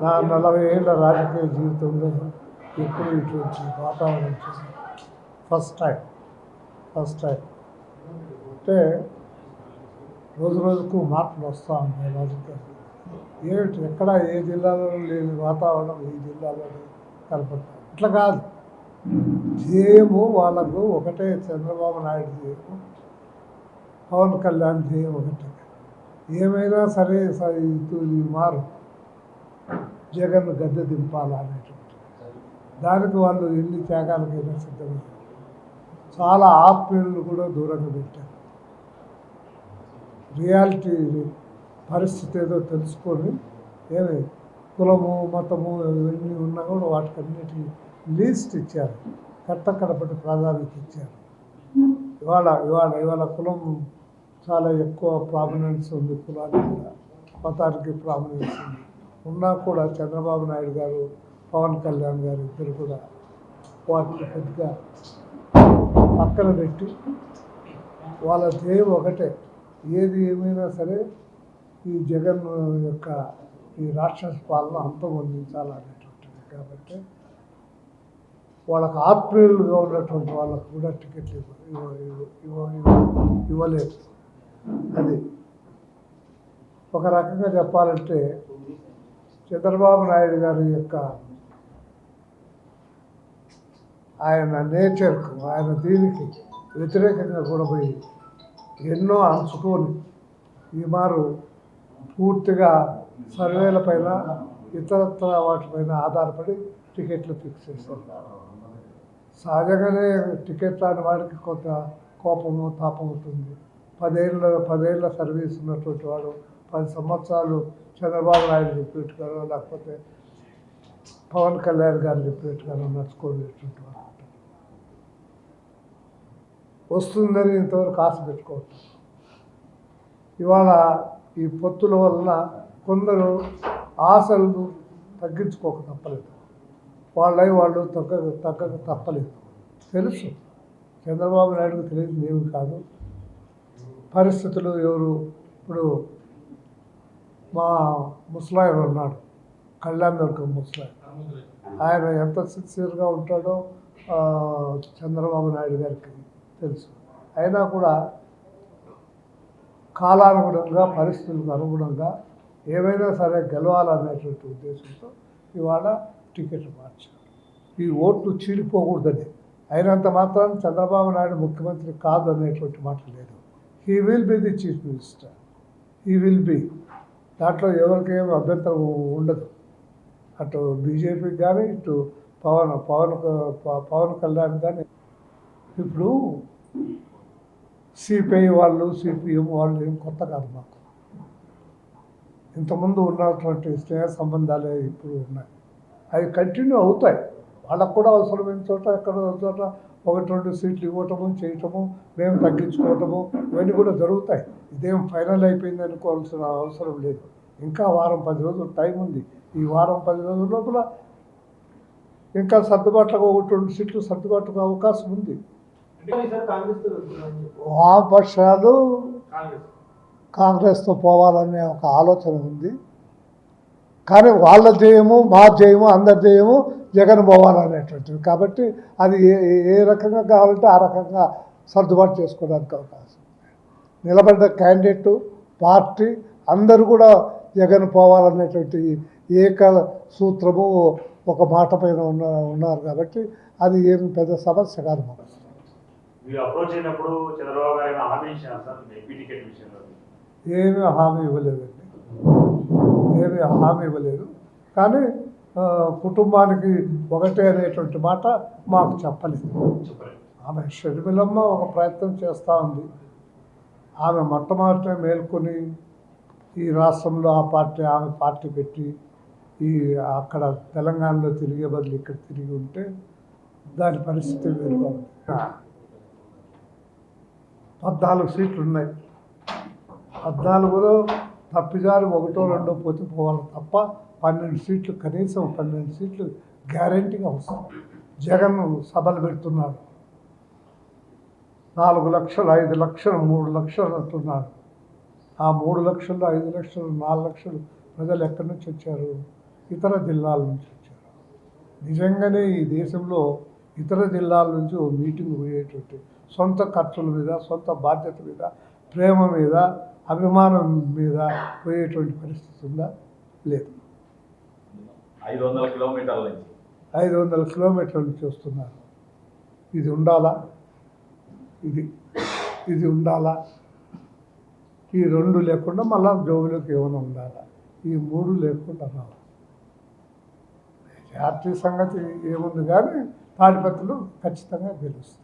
నా నలభై ఏళ్ళ రాజకీయ జీవితంలో ఎప్పుడు ఇటువంటి వాతావరణం చూసాను ఫస్ట్ టైం ఫస్ట్ టైం అంటే రోజు రోజుకు మార్పులు వస్తూ ఉన్నాయి రాజకీయాలు ఏమిటి? ఎక్కడ ఏ జిల్లాలో లేని వాతావరణం ఈ జిల్లాలో కనపడుతుంది ఇట్లా కాదు. ధ్యేయము వాళ్ళకు ఒకటే చంద్రబాబు నాయుడు ధ్యేయము పవన్ కళ్యాణ్ ధ్యేయం ఒకటే. ఏమైనా సరే సరే ఇటు మారు. జగన్ గద్దె దింపాలనేటువంటి దానికి వాళ్ళు ఎన్ని త్యాగాలకైనా సిద్ధమయ్యారు. చాలా ఆత్మీయులను కూడా దూరంగా పెట్టారు. రియాలిటీ పరిస్థితి ఏదో తెలుసుకొని ఏమి కులము మతము ఇవన్నీ ఉన్నా కూడా వాటికన్నిటికీ లీస్ట్ ఇచ్చారు. కట్టకడపటి ప్రాధాన్యత ఇచ్చారు. ఇవాళ ఇవాళ ఇవాళ కులం చాలా ఎక్కువ ప్రామినెన్స్ ఉంది. కులానికి మతానికి ప్రామినెన్స్ ఉంది. ఉన్నా కూడా చంద్రబాబు నాయుడు గారు పవన్ కళ్యాణ్ గారు ఇద్దరు కూడా వాటిని పెద్దగా పక్కన పెట్టి వాళ్ళ ధ్యేయం ఒకటే. ఏది ఏమైనా సరే ఈ జగన్ యొక్క ఈ రాక్షస పాలన అంతం అంతమొందించాలనేటువంటిది కాబట్టి వాళ్ళకు ఆత్మీయులుగా ఉన్నటువంటి వాళ్ళకు కూడా టికెట్లు ఇవ్వ ఇవ్వ- ఇవ్వలేదు. అది ఒక రకంగా చెప్పాలంటే చంద్రబాబు నాయుడు గారి యొక్క ఆయన నేచర్కు ఆయన దీనికి వ్యతిరేకంగా కూడా పోయి ఎన్నో అంచుకొని ఈ మారు పూర్తిగా సర్వేల పైన ఇతరత్ర వాటిపైన ఆధారపడి టికెట్లు ఫిక్స్ చేశారు. సహజంగానే టికెట్ రాని వాడికి కొంత కోపము తాపం ఉంటుంది. పదేళ్ళ పదేళ్ళ సర్వీస్ ఉన్నటువంటి వాడు పది సంవత్సరాలు చంద్రబాబు నాయుడు చెప్పినట్టుగానో లేకపోతే పవన్ కళ్యాణ్ గారు చెప్పినట్టుగానో నడుచుకోలేటువంటి వాడు వస్తుందని ఇంతవరకు ఆశ పెట్టుకోవచ్చు ఇవాళ ఈ పొత్తుల వలన కొందరు ఆశలు తగ్గించుకోక తప్పలేదు. వాళ్ళై వాళ్ళు తగ్గ తగ్గక తప్పలేదు. తెలుసు. చంద్రబాబు నాయుడుకు తెలియదు ఏమి కాదు. పరిస్థితులు ఎవరు? ఇప్పుడు మా ముసలాయన ఉన్నాడు. కళ్యాణ్ దుర్గం ముసలాయన. ఆయన ఎంత సిన్సియర్గా ఉంటాడో చంద్రబాబు నాయుడు గారికి తెలుసు. అయినా కూడా కాలానుగుణంగా పరిస్థితులకు అనుగుణంగా ఏమైనా సరే గెలవాలనేటువంటి ఉద్దేశంతో ఇవాళ టికెట్లు మార్చారు. ఈ ఓట్లు చీలిపోకూడదని. అయినంత మాత్రం చంద్రబాబు నాయుడు ముఖ్యమంత్రి కాదు అనేటువంటి మాట లేదు. He will be the chief minister he will be దాంట్లో ఎవరికి ఏమి అభ్యంతరం ఉండదు. అటు బీజేపీకి కానీ ఇటు పవన్ పవన్ పవన్ కళ్యాణ్ కానీ ఇప్పుడు సిపిఐ వాళ్ళు సిపిఎం వాళ్ళు ఏం కొత్త కాదు మాకు. ఇంతకుముందు ఉన్నటువంటి స్నేహ సంబంధాలే ఇప్పుడు ఉన్నాయి. అవి కంటిన్యూ అవుతాయి. వాళ్ళకు కూడా అవసరమైన చోట ఎక్కడ చోట ఒకటి రెండు సీట్లు ఇవ్వటము చేయటము మేము తగ్గించుకోవటము ఇవన్నీ కూడా జరుగుతాయి. ఇదేం ఫైనల్ అయిపోయింది అనుకోవాల్సిన అవసరం లేదు. ఇంకా వారం పది రోజులు టైం ఉంది. ఈ వారం పది రోజుల లోపల ఇంకా సర్దుబాట్లకు ఒకటి రెండు సీట్లు సర్దుబాటుకు అవకాశం ఉంది. ఈసారి వామపక్షాలు కాంగ్రెస్తో పోవాలనే ఒక ఆలోచన ఉంది. కానీ వాళ్ళ జయము మా జయము అందరి జయము జగన్ పోవాలనేటువంటిది కాబట్టి అది ఏ ఏ- రకంగా కావాలంటే ఆ రకంగా సర్దుబాటు చేసుకోవడానికి అవకాశం. నిలబడ్డ క్యాండిడేట్ పార్టీ అందరూ కూడా జగన్ పోవాలనేటువంటి ఏక సూత్రము ఒక మాట పైన ఉన్న ఉన్నారు కాబట్టి అది ఏం పెద్ద సమస్య కాదు మాకు. అప్రోచ్ అయినప్పుడు చంద్రబాబు గారు ఏమైనా హామీ ఏమీ హామీ ఇవ్వలేదండి. ఏమీ హామీ ఇవ్వలేదు. కానీ కుటుంబానికి ఒకటే అనేటువంటి మాట మాకు చెప్పలేదు. ఆమె షర్మిలమ్మ ఒక ప్రయత్నం చేస్తూ ఉంది. ఆమె మొట్టమొదట మేల్కొని ఈ రాష్ట్రంలో ఆ పార్టీ ఆమె పార్టీ పెట్టి ఈ అక్కడ తెలంగాణలో తిరిగే బదులు ఇక్కడ తిరిగి ఉంటే దాని పరిస్థితి వేరుగా ఉంది. పద్నాలుగు సీట్లు ఉన్నాయి. పద్నాలుగులో తప్పిదారి ఒకటో రెండో పోతే పోవాలి తప్ప పన్నెండు సీట్లు కనీసం పన్నెండు సీట్లు గ్యారంటీగా వస్తాయి. జగన్ సభలు పెడుతున్నాడు నాలుగు లక్షలు ఐదు లక్షలు మూడు లక్షలు అంటున్నాడు ఆ మూడు లక్షలు ఐదు లక్షలు నాలుగు లక్షలు ప్రజలు ఎక్కడి నుంచి వచ్చారు? ఇతర జిల్లాల నుంచి వచ్చారు. నిజంగానే ఈ దేశంలో ఇతర జిల్లాల నుంచి ఓ మీటింగ్ పోయేటువంటి సొంత ఖర్చుల మీద సొంత బాధ్యత మీద ప్రేమ మీద అభిమానం మీద పోయేటువంటి పరిస్థితి ఉందా? లేదు. ఐదు వందల కిలోమీటర్ల నుంచి. ఐదు వందల కిలోమీటర్ల నుంచి వస్తున్నారు. ఇది ఉండాలా? ఇది ఇది ఉండాలా? ఈ రెండు లేకుండా మళ్ళా జోబులోకి ఏమైనా ఉండాలా? ఈ మూడు లేకుండా రావాలి మెజార్టీ సంగతి ఏముంది కానీ తాడిపత్రులు ఖచ్చితంగా గెలుస్తారు